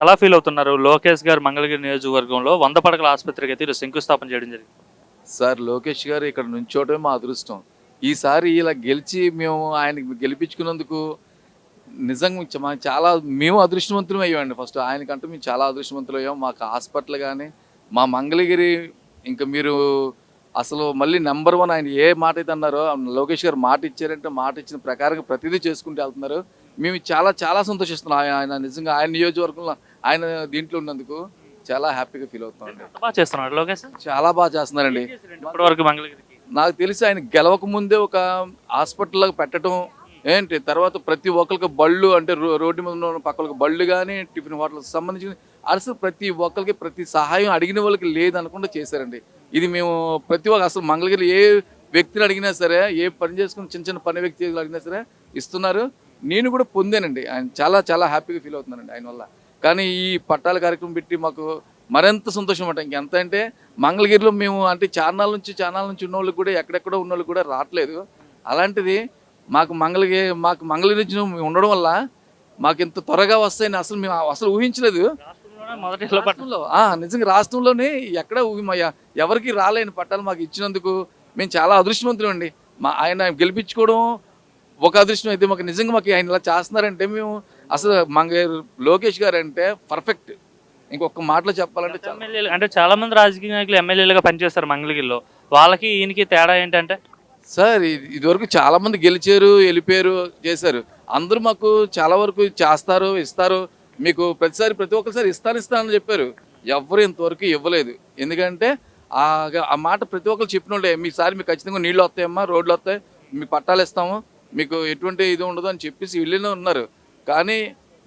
ఎలా ఫీల్ అవుతున్నారు? లోకేష్ గారు మంగళగిరి నియోజకవర్గంలో వంద పడకల ఆసుపత్రికి అయితే శంకుస్థాపన చేయడం జరిగింది. సార్ లోకేష్ గారు ఇక్కడ నుంచోవటమే మా అదృష్టం. ఈసారి ఇలా గెలిచి మేము ఆయనకి గెలిపించుకున్నందుకు నిజంగా మా చాలా మేము అదృష్టవంతులం అయ్యామండి ఫస్ట్. ఆయనకంటూ మేము చాలా అదృష్టవంతులు అయ్యాం. మాకు హాస్పిటల్ కానీ మా మంగళగిరి ఇంకా మీరు అసలు మళ్ళీ నెంబర్ వన్ ఆయన ఏ మాట అయితే అన్నారో లోకేష్ గారు మాట ఇచ్చారంటే మాట ఇచ్చిన ప్రకారంగా ప్రతిదీ చేసుకుంటూ వెళ్తున్నారు. మేము చాలా చాలా సంతోషిస్తున్నాం. ఆయన నిజంగా ఆయన నియోజకవర్గంలో ఆయన దీంట్లో ఉన్నందుకు చాలా హ్యాపీగా ఫీల్ అవుతున్నాం ఎంత బాగా చేస్తున్నాడు లోకేష్? చాలా బాగా చేస్తున్నారండి ఇప్పటి వరకు మంగళగిరికి? నాకు తెలిసి ఆయన గెలవక ముందే ఒక హాస్పిటల్లో పెట్టడం ఏంటి? తర్వాత ప్రతి ఒక్కరికి బళ్ళు అంటే రోడ్డు మీద ఉన్న పక్కలకు బళ్ళు కానీ టిఫిన్ హోటల్కి సంబంధించిన అసలు ప్రతి ఒక్కరికి ప్రతి సహాయం అడిగిన వాళ్ళకి లేదనకుండా చేశారండి. ఇది మేము ప్రతి ఒక్క అసలు మంగళగిరి ఏ వ్యక్తిని అడిగినా సరే ఏ పని చేసుకుని చిన్న చిన్న పని వ్యక్తి అడిగినా సరే ఇస్తున్నారు. నేను కూడా పొందానండి. ఆయన చాలా చాలా హ్యాపీగా ఫీల్ అవుతున్నానండి ఆయన వల్ల. కానీ ఈ పట్టాల కార్యక్రమం పెట్టి మాకు మరింత సంతోషం అంట ఇంకెంత అంటే మంగళగిరిలో మేము అంటే చార్నాల నుంచి చార్నాల నుంచి ఉన్న వాళ్ళకి కూడా ఎక్కడెక్కడో ఉన్న వాళ్ళకి కూడా రావట్లేదు. అలాంటిది మాకు మంగళగిరి మాకు మంగళగిరి నుంచి మేము ఉండడం వల్ల మాకు ఇంత త్వరగా వస్తాయని అసలు మేము అసలు ఊహించలేదు. నిజంగా రాష్ట్రంలోనే ఎక్కడ ఎవరికి రాలేని పట్టాలు మాకు ఇచ్చినందుకు మేము చాలా అదృష్టవంతులు అండి. మా ఆయన గెలిపించుకోవడం ఒక అదృష్టం అయితే మాకు నిజంగా మాకు ఆయన ఇలా చేస్తున్నారంటే మేము అసలు మంగ లోకేష్ గారు అంటే పర్ఫెక్ట్ ఇంకొక మాటలో చెప్పాలంటే ఎమ్మెల్యేలు అంటే చాలా మంది రాజకీయ నాయకులు ఎమ్మెల్యేలుగా పనిచేస్తారు మంగళగిరిలో. వాళ్ళకి ఈయనకి తేడా ఏంటంటే? సార్ ఇది- ఇదివరకు చాలా మంది గెలిచారు వెళ్ళిపోయారు చేశారు. అందరూ మాకు చాలా వరకు చేస్తారు ఇస్తారు. మీకు ప్రతిసారి ప్రతి ఒక్కసారి ఇస్తాను ఇస్తానని చెప్పారు. ఎవరు ఇంతవరకు ఇవ్వలేదు. ఎందుకంటే ఆ మాట ప్రతి ఒక్కరు చెప్పిన వాళ్ళే మీసారి మీకు ఖచ్చితంగా నీళ్ళు వస్తాయమ్మా రోడ్లు వస్తాయి మీ పట్టాలు ఇస్తాము మీకు ఎటువంటి ఇది ఉండదు అని చెప్పేసి వెళ్ళినే ఉన్నారు. కానీ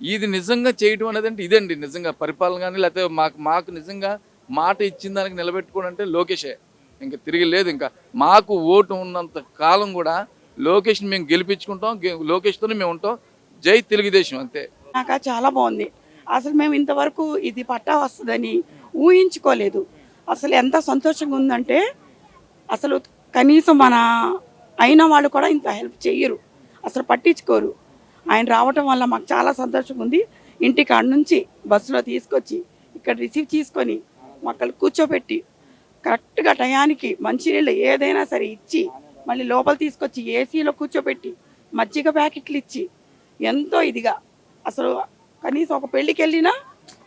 ఇది నిజంగా చేయడం అనేది అంటే ఇదండి నిజంగా పరిపాలన కానీ లేకపోతే మాకు మాకు నిజంగా మాట ఇచ్చిన దానికి నిలబెట్టుకోవడం అంటే లోకేషే. ఇంకా తిరిగి లేదు ఇంకా. మాకు ఓటు ఉన్నంత కాలం కూడా లోకేష్ని మేము గెలిపించుకుంటాం లోకేష్తోనే మేము ఉంటాం. జై తెలుగుదేశం అంతే. నాకు చాలా బాగుంది. అసలు మేము ఇంతవరకు ఇది పట్టా వస్తుందని ఊహించుకోలేదు. అసలు ఎంత సంతోషంగా ఉందంటే అసలు కనీసం మన అయిన వాళ్ళు కూడా ఇంత హెల్ప్ చెయ్యరు. అసలు పట్టించుకోరు. ఆయన రావటం వల్ల మాకు చాలా సంతోషంగా ఉంది. ఇంటి కాడ నుంచి బస్సులో తీసుకొచ్చి ఇక్కడ రిసీవ్ చేసుకొని మక్కలు కూర్చోబెట్టి కరెక్ట్గా టయానికి మంచినీళ్ళు ఏదైనా సరే ఇచ్చి మళ్ళీ లోపల తీసుకొచ్చి ఏసీలో కూర్చోబెట్టి మజ్జిగ ప్యాకెట్లు ఇచ్చి ఎంతో ఇదిగా అసలు కనీసం ఒక పెళ్ళికి వెళ్ళినా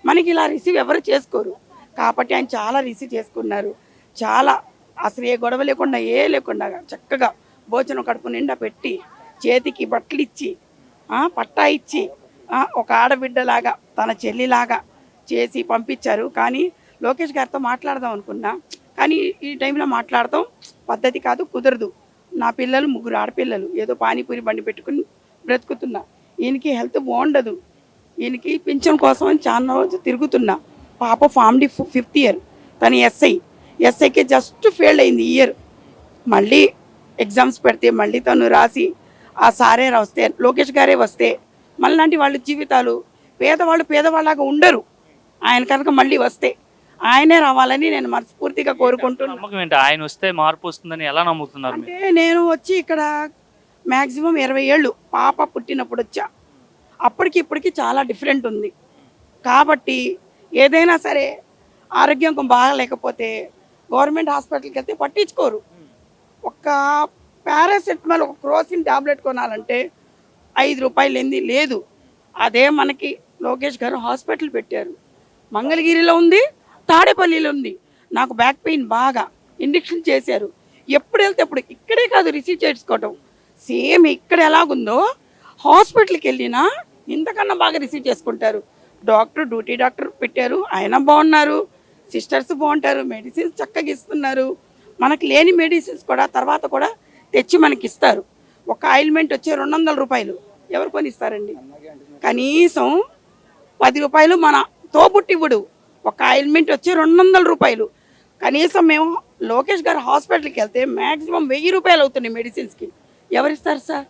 మనకి ఇలా రిసీవ్ ఎవరు చేసుకోరు. కాబట్టి ఆయన చాలా రిసీవ్ చేసుకున్నారు. చాలా అసలు ఏ గొడవ లేకుండా ఏ లేకుండా చక్కగా భోజనం కడుపు నిండా పెట్టి చేతికి బట్టలు ఇచ్చి పట్టా ఇచ్చి ఒక ఆడబిడ్డలాగా తన చెల్లిలాగా చేసి పంపించారు. కానీ లోకేష్ గారితో మాట్లాడదాం అనుకున్నా. కానీ ఈ టైంలో మాట్లాడతాం. పద్ధతి కాదు కుదరదు. నా పిల్లలు ముగ్గురు ఆడపిల్లలు. ఏదో పానీపూరి బండి పెట్టుకుని బ్రతుకుతున్నా. ఈయనకి హెల్త్ బాగుండదు. ఈయనకి పింఛన్ కోసం చాలా రోజు తిరుగుతున్నా. పాప ఫామ్డీ ఫిఫ్త్ ఇయర్. తను ఎస్ఐ. ఎస్ఐకి జస్ట్ ఫెయిల్ అయింది ఇయర్. మళ్ళీ ఎగ్జామ్స్ పెడితే మళ్ళీ తను రాసి ఆ సారే వస్తే లోకేష్ గారే వస్తే మళ్ళీ వాళ్ళ జీవితాలు పేదవాళ్ళు పేదవాళ్ళగా ఉండరు. ఆయన కనుక మళ్ళీ వస్తే ఆయనే రావాలని నేను మనస్ఫూర్తిగా కోరుకుంటున్నాను ఆయన వస్తే మార్పు వస్తుందని ఎలా నమ్ముతున్నారు అంటే నేను వచ్చి ఇక్కడ మ్యాక్సిమం ఇరవై ఏళ్ళు పాప పుట్టినప్పుడు వచ్చా. అప్పటికి ఇప్పటికి చాలా డిఫరెంట్ ఉంది. కాబట్టి ఏదైనా సరే ఆరోగ్యం బాగాలేకపోతే గవర్నమెంట్ హాస్పిటల్కి వెళ్తే పట్టించుకోరు. ఒక్క పారాసెటమాల్ ఒక క్రోసిన్ టాబ్లెట్ కొనాలంటే ఐదు రూపాయలు ఏంది లేదు. అదే మనకి లోకేష్ గారు హాస్పిటల్ పెట్టారు. మంగళగిరిలో ఉంది తాడేపల్లిలో ఉంది. నాకు బ్యాక్ పెయిన్ బాగా. ఇంజక్షన్ చేశారు. ఎప్పుడు వెళ్తే అప్పుడు ఇక్కడే కాదు రిసీవ్ చేసుకోవటం సేమ్ ఇక్కడ ఎలాగుందో హాస్పిటల్కి వెళ్ళినా ఇంతకన్నా బాగా రిసీవ్ చేసుకుంటారు. డాక్టర్ డ్యూటీ డాక్టర్ పెట్టారు. ఆయన బాగున్నారు. సిస్టర్స్ బాగుంటారు. మెడిసిన్స్ చక్కగా ఇస్తున్నారు. మనకు లేని మెడిసిన్స్ కూడా తర్వాత కూడా తెచ్చి మనకి ఇస్తారు ఒక ఆయిల్మెంట్ వచ్చి రెండు వందల రూపాయలు. ఎవరు కొని ఇస్తారండి కనీసం పది రూపాయలు మన తోబుట్టివుడు. ఒక ఆయిల్మెంట్ వచ్చి రెండు వందల రూపాయలు. కనీసం మేము లోకేష్ గారు హాస్పిటల్కి వెళ్తే మ్యాక్సిమం వెయ్యి రూపాయలు అవుతున్నాయి మెడిసిన్స్కి. ఎవరిస్తారు సార్?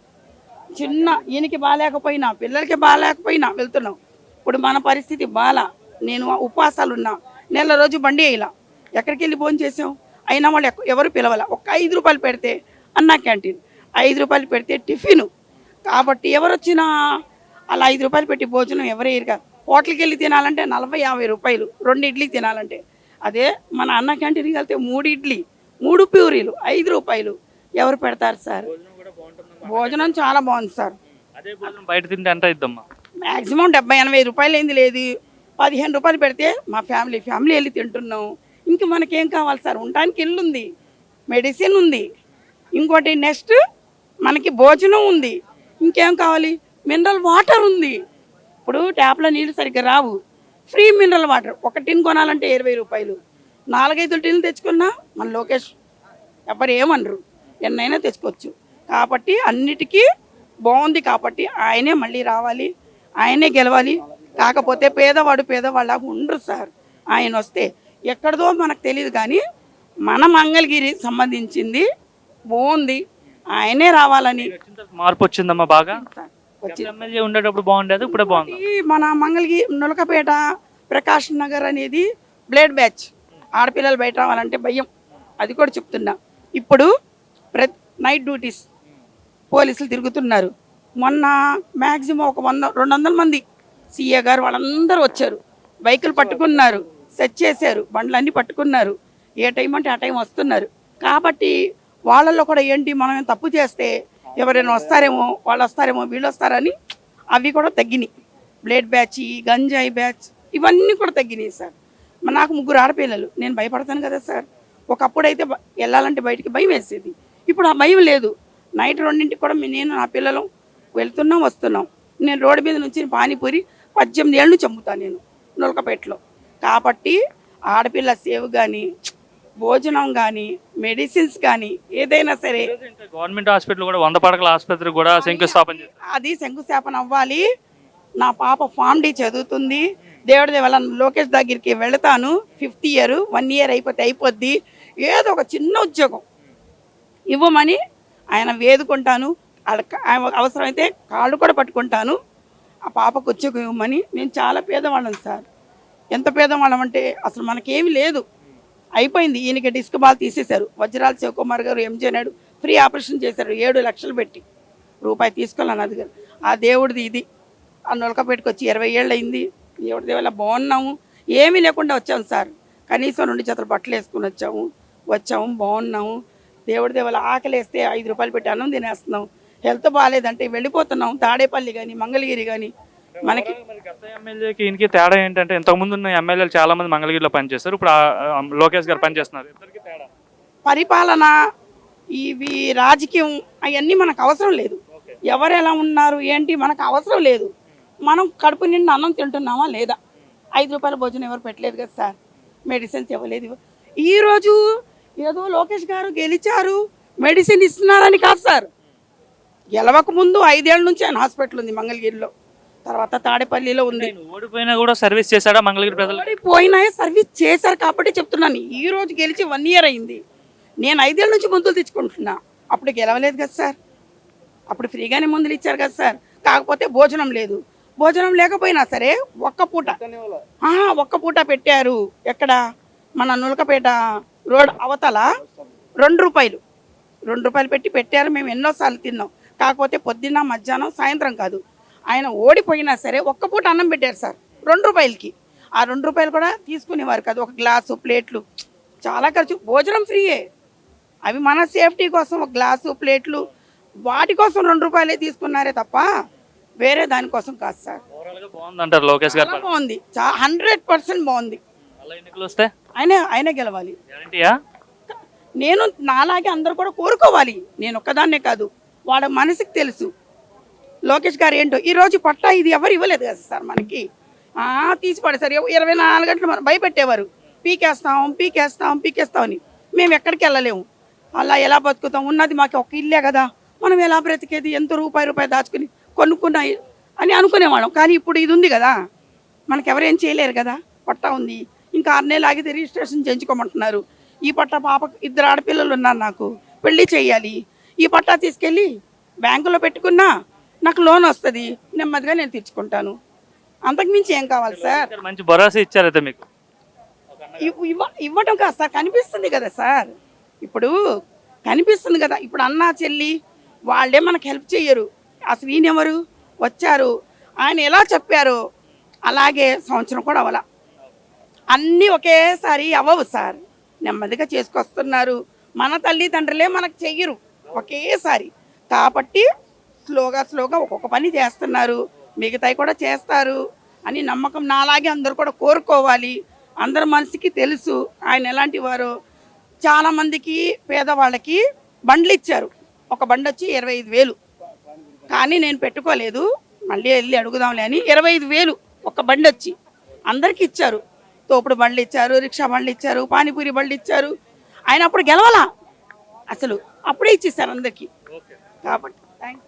చిన్న ఈయనకి బాగాలేకపోయినా పిల్లలకి బాగాలేకపోయినా వెళ్తున్నాం. ఇప్పుడు మన పరిస్థితి బాలా. నేను ఉపవాసాలున్నా. నెల రోజు బండి వేయాల. ఎక్కడికి వెళ్ళి భోజనం చేసాం అయినా వాళ్ళు ఎవరు పిలవాల? ఒక్క ఐదు రూపాయలు పెడితే అన్నా క్యాంటీన్. ఐదు రూపాయలు పెడితే టిఫిన్. కాబట్టి ఎవరు వచ్చినా అలా ఐదు రూపాయలు పెట్టి భోజనం ఎవరు వేయరుగా. హోటల్కి వెళ్ళి తినాలంటే నలభై యాభై రూపాయలు రెండు ఇడ్లీ తినాలంటే. అదే మన అన్న క్యాంటీన్కి వెళ్తే మూడు ఇడ్లీ మూడు ప్యూరీలు ఐదు రూపాయలు. ఎవరు పెడతారు సార్? భోజనం చాలా బాగుంది సార్. బయట తింటే ఎంత ఇద్దమ్మా మ్యాక్సిమం డెబ్బై ఎనభై రూపాయలు ఏంది లేదు. పదిహేను రూపాయలు పెడితే మా ఫ్యామిలీ ఫ్యామిలీ వెళ్ళి తింటున్నాం. ఇంక మనకేం కావాలి సార్? ఉండడానికి ఇల్లు ఉంది మెడిసిన్ ఉంది. ఇంకోటి నెక్స్ట్ మనకి భోజనం ఉంది. ఇంకేం కావాలి? మినరల్ వాటర్ ఉంది. ఇప్పుడు ట్యాప్లో నీళ్ళు సరిగ్గా రావు. Free mineral water. ఒక టిన్ కొనాలంటే ఇరవై రూపాయలు. నాలుగైదు టిన్లు తెచ్చుకున్నా మన లోకేష్ ఎవరు ఏమనరు. ఎన్నైనా తెచ్చుకోవచ్చు. కాబట్టి అన్నిటికీ బాగుంది కాబట్టి ఆయనే మళ్ళీ రావాలి. ఆయనే గెలవాలి. కాకపోతే పేదవాడు పేదవాళ్ళగా ఉండరు సార్. ఆయన వస్తే ఎక్కడదో మనకు తెలియదు కానీ మన మంగళగిరి సంబంధించింది బాగుంది. ఆయనే రావాలని. మార్పు వచ్చిందమ్మా బాగా? ఎమ్మెల్యే ఉండేటప్పుడు బాగుండేది? ఇప్పుడే బాగుంది? మన మంగళగిరి నులకపేట ప్రకాష్ నగర్ అనేది బ్లేడ్ బ్యాచ్. ఆడపిల్లలు బయట రావాలంటే భయం. అది కూడా చెప్తున్నా. ఇప్పుడు ప్రతి నైట్ డ్యూటీస్ పోలీసులు తిరుగుతున్నారు. మొన్న మ్యాక్సిమం ఒక వంద రెండు వందల మంది సీఏ గారు వాళ్ళందరూ వచ్చారు. బైకులు పట్టుకున్నారు. సెట్ చేశారు. బండ్లన్నీ పట్టుకున్నారు. ఏ టైం అంటే ఆ టైం వస్తున్నారు. కాబట్టి వాళ్ళల్లో కూడా ఏంటి మనం తప్పు చేస్తే ఎవరైనా వస్తారేమో వాళ్ళు వస్తారేమో వీళ్ళు వస్తారని అవి కూడా తగ్గినాయి. బ్లేడ్ బ్యాచ్ గంజాయి బ్యాచ్ ఇవన్నీ కూడా తగ్గినాయి సార్. నాకు ముగ్గురు ఆడపిల్లలు. నేను భయపడతాను కదా సార్. ఒకప్పుడు అయితే వెళ్ళాలంటే బయటికి భయం వేసేది. ఇప్పుడు ఆ భయం లేదు. నైట్ రెండింటికి కూడా నేను నా పిల్లలు వెళ్తున్నాం వస్తున్నాం. నేను రోడ్డు మీద నుంచి పానీపూరి పద్దెనిమిది ఏళ్ళు చంపుతాను నేను నులకపేటలో. కాబట్టి ఆడపిల్ల సేవ్ కానీ భోజనం కానీ మెడిసిన్స్ కానీ ఏదైనా సరే గవర్నమెంట్ హాస్పిటల్ కూడా వంద పడకల ఆసుపత్రి కూడా శంకుస్థాపన అది శంకుస్థాపన అవ్వాలి. నా పాప ఫామ్ డి చదువుతుంది. దేవుడి దేవల లోకేష్ దగ్గరికి వెళతాను. ఫిఫ్త్ ఇయర్ వన్ ఇయర్ అయిపోతే అయిపోద్ది. ఏదో ఒక చిన్న ఉద్యోగం. ఇవ్వమని ఆయన వేదుకుంటాను. అవసరమైతే కాళ్ళు కూడా పట్టుకుంటాను. ఆ పాపకు ఉద్యోగం ఇవ్వమని మేము చాలా పేదవాళ్ళం సార్. ఎంత పేదవాళ్ళం అంటే అసలు మనకేమి లేదు. అయిపోయింది. ఈయనకి డిస్క్ బాల్ తీసేశారు. వజ్రాల శివకుమార్ గారు ఎంజే నాయుడు ఫ్రీ ఆపరేషన్ చేశారు. ఏడు లక్షలు పెట్టి రూపాయి తీసుకోవాలని అది గారు ఆ దేవుడిది ఇది. ఆ నొలక పెట్టుకొచ్చి ఇరవై ఏళ్ళు అయింది దేవుడి దేవల్ల బాగున్నాము. ఏమీ లేకుండా వచ్చాం సార్. కనీసం రెండు చేతులు బట్టలు వేసుకుని వచ్చాము. వచ్చాము బాగున్నాము. దేవుడి వల్ల ఆకలి వేస్తే ఐదు రూపాయలు పెట్టి అన్నం తినేస్తున్నాం. హెల్త్ బాగాలేదంటే వెళ్ళిపోతున్నాం. తాడేపల్లి కానీ మంగళగిరి కానీ మనకి గత ఎమ్మెల్యేకి ఈయనకి తేడా ఏంటంటే ఇంతకు ముందు ఉన్న ఎమ్మెల్యేలు చాలా మంది మంగళగిరిలో పనిచేస్తారు ఇప్పుడు ఆ లోకేష్ గారు పనిచేస్తున్నారు. ఇద్దరికి తేడా? పరిపాలన ఇవి రాజకీయం అవన్నీ మనకు అవసరం లేదు. ఎవరు ఎలా ఉన్నారు ఏంటి మనకు అవసరం లేదు. మనం కడుపు నిండా అన్నం తింటున్నామా లేదా? ఐదు రూపాయల భోజనం ఎవరు పెట్టలేదు కదా సార్? మెడిసిన్స్ ఇవ్వలేదు. ఈరోజు ఏదో లోకేష్ గారు గెలిచారు మెడిసిన్ ఇస్తున్నారని కాదు సార్. గెలవక ముందు ఐదేళ్ళ నుంచి ఆయన హాస్పిటల్ ఉంది మంగళగిరిలో. తర్వాత తాడేపల్లిలో ఉంది. ఓడిపోయినా కూడా సర్వీస్ చేశాడా మంగళగిరి ప్రజలు? పోయినా సర్వీస్ చేశారు కాబట్టి చెప్తున్నాను. ఈ రోజు గెలిచి వన్ ఇయర్ అయింది. నేను ఐదేళ్ళ నుంచి మందులు తెచ్చుకుంటున్నా. అప్పుడు గెలవలేదు కదా సార్. అప్పుడు ఫ్రీగానే మందులు ఇచ్చారు కదా సార్. కాకపోతే భోజనం లేదు. భోజనం లేకపోయినా సరే ఒక్క పూట. ఒక్క పూట పెట్టారు. ఎక్కడ? మన నులకపేట రోడ్ అవతల రెండు రూపాయలు. రెండు రూపాయలు పెట్టి పెట్టారు. మేము ఎన్నోసార్లు తిన్నాం. కాకపోతే పొద్దున్న మధ్యాహ్నం సాయంత్రం కాదు. ఆయన ఓడిపోయినా సరే ఒక్క పూట అన్నం పెట్టారు సార్. రెండు రూపాయలకి. ఆ రెండు రూపాయలు కూడా తీసుకునేవారు కాదు. ఒక గ్లాసు ప్లేట్లు. చాలా ఖర్చు. భోజనం ఫ్రీయే. అవి మన సేఫ్టీ కోసం ఒక గ్లాసు ప్లేట్లు. వాటి కోసం రెండు రూపాయలే తీసుకున్నారే తప్ప వేరే దానికోసం కాదు సార్. లోకేష్ గారు. బాగుంది. హండ్రెడ్ పర్సెంట్ బాగుంది. వస్తే? ఆయనే ఆయనే గెలవాలి. నేను నాలాగే అందరూ కూడా కోరుకోవాలి. నేను ఒక్కదాన్నే కాదు. వాడు మనసుకి తెలుసు. లోకేష్ గారు ఏంటో ఈరోజు పట్టా ఇది ఎవరు ఇవ్వలేదు కదా సార్ మనకి? తీసి పడేసారు ఇరవై- నాలుగు గంటలు మనం భయపెట్టేవారు. పీకేస్తాం పీకేస్తాం పీకేస్తామని మేము ఎక్కడికి వెళ్ళలేము. అలా ఎలా బతుకుతాం? ఉన్నది మాకు ఒక ఇల్లే కదా. మనం ఎలా బ్రతికేది? ఎంత రూపాయి రూపాయి దాచుకుని కొనుక్కున్నాయి అని అనుకునేవాళ్ళం. కానీ ఇప్పుడు ఇది ఉంది కదా. మనకి ఎవరేం చేయలేరు కదా. పట్టా ఉంది. ఇంకా ఆరు నెలలు ఆగితే రిజిస్ట్రేషన్ చేయించుకోమంటున్నారు. ఈ పట్టా పాపకు ఇద్దరు ఆడపిల్లలు ఉన్నారు నాకు. పెళ్ళి చేయాలి. ఈ పట్టా తీసుకెళ్ళి బ్యాంకులో పెట్టుకున్నా నాకు లోన్ వస్తుంది నెమ్మదిగా నేను తీర్చుకుంటాను అంతకుమించి ఏం కావాలి సార్? మంచి భరోసా ఇచ్చారు అయితే మీకు? ఇవ్- ఇవ్వ ఇవ్వటం కాదు సార్ కనిపిస్తుంది కదా సార్. ఇప్పుడు కనిపిస్తుంది కదా ఇప్పుడు అన్న చెల్లి వాళ్ళే మనకు హెల్ప్ చేయరు అసలు ఈయనెవరు వచ్చారు. ఆయన ఎలా చెప్పారో అలాగే సంవత్సరం కూడా అవలా అన్నీ ఒకేసారి అవ్వవు సార్. నెమ్మదిగా చేసుకొస్తున్నారు. మన తల్లిదండ్రులే మనకు చెయ్యరు ఒకేసారి. కాబట్టి స్లోగా స్లోగా ఒక్కొక్క పని చేస్తున్నారు. మిగతాయి కూడా చేస్తారు అని నమ్మకం నాలాగే అందరూ కూడా కోరుకోవాలి. అందరి మనసుకి తెలుసు ఆయన ఎలాంటి వారు. చాలామందికి పేదవాళ్ళకి బండ్లు ఇచ్చారు. ఒక బండి వచ్చి ఇరవై ఐదు వేలు. కానీ నేను పెట్టుకోలేదు. మళ్ళీ వెళ్ళి అడుగుదాంలే అని ఇరవై ఐదు వేలు ఒక బండి వచ్చి అందరికీ ఇచ్చారు. తోపుడు బండ్లు ఇచ్చారు రిక్షా బండ్లు ఇచ్చారు పానీపూరి బండ్లు ఇచ్చారు. ఆయన అప్పుడు గెలవలా? అసలు అప్పుడే ఇచ్చేసారు అందరికీ. కాబట్టి థ్యాంక్